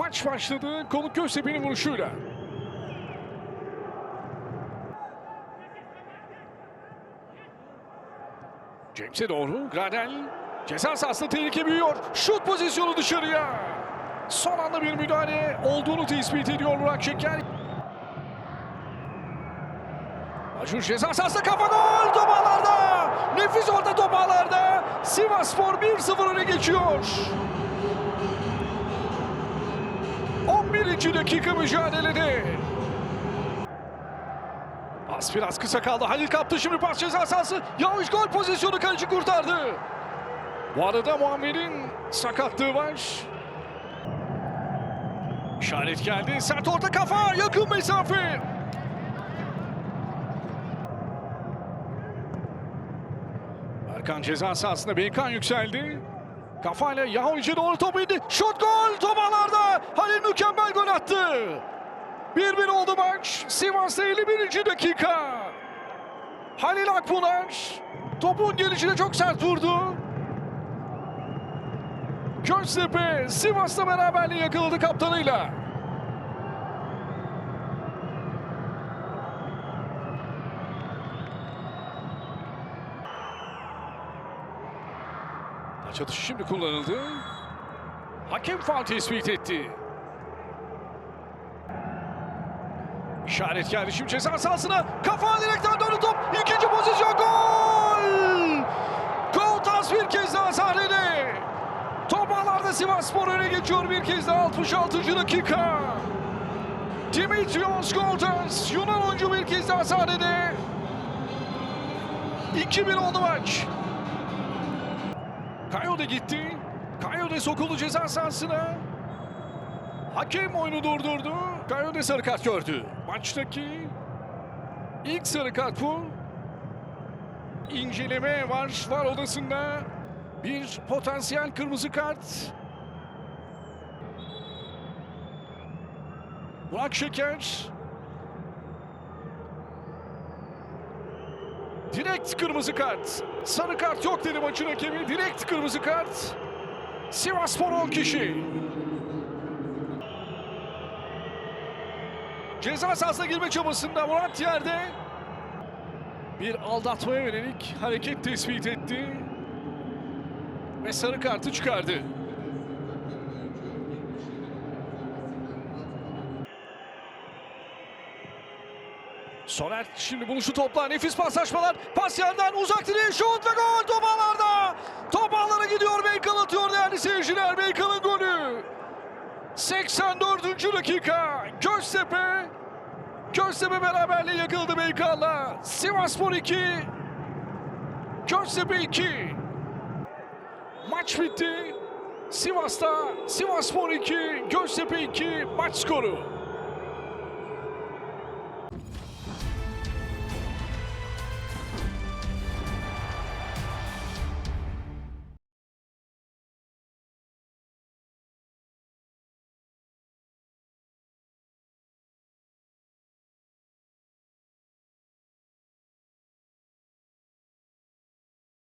başladı. Konuk Göztepe'nin vuruşuyla. James'e doğru. Gradel. Ceza sahasında tehlike büyüyor. Şut pozisyonu dışarıya. Son anda bir müdahale olduğunu tespit ediyor Burak Şeker. Acun ceza sahasında kafa gol topalarda. Nefis orta topalarda. Sivas Spor 1-0 öne geçiyor. 11. dakika mücadelede. Pas biraz kısa kaldı. Halil kaptı şimdi pas ceza sahası. Yanlış gol pozisyonu kaleci kurtardı. Bu arada Muammer'in sakatlığı var. İşaret geldi. Sert orta kafa. Yakın mesafe. Erkan ceza sahasında Beykan yükseldi. Kafayla Yahoviç'e doğru topu indi. Şut gol topalarda. Halil mükemmel gol attı. 1-1 oldu maç. Sivas'ta 51. dakika. Halil Akpınar topun gelişine çok sert vurdu. Göztepe Sivas'ta beraberliği yakaladı kaptanıyla. Taç atışı şimdi kullanıldı. Hakem faul tespit etti. İşaret geldi şimdi ceza sahasına. Kafa direkten döndü top. İkinci pozisyon gol! Gol tasvir kez daha sahnede. Top ağlarda Sivas Spor öne geçiyor bir kez daha 66. dakika. Dimitrios Goltas Yunan oyuncu bir kez daha sahnede. 2-1 oldu maç. Kayode gitti. Kayode sokuldu ceza sahasına. Hakem oyunu durdurdu. Kayode sarı kart gördü. Maçtaki ilk sarı kart bu. İnceleme var var odasında. Bir potansiyel kırmızı kart. Burak Şeker. Direkt kırmızı kart. Sarı kart yok dedi maçın hakemi. Direkt kırmızı kart. Sivas Spor 10 kişi. Ceza sahasına girme çabasında Murat yerde. Bir aldatmaya yönelik hareket tespit etti. Ve sarı kartı çıkardı. Soner şimdi buluşu topla. Nefis paslaşmalar. Pas yerden uzak direğe şut ve gol top ağlarda. Top ağlara gidiyor. Beykal atıyor değerli seyirciler. Beykal'ın golü. 84. dakika. Göztepe. Göztepe beraberliği yakaladı Beykal'la. Sivasspor 2. Göztepe 2. Maç bitti. Sivas'ta Sivasspor 2, Göztepe 2 maç skoru.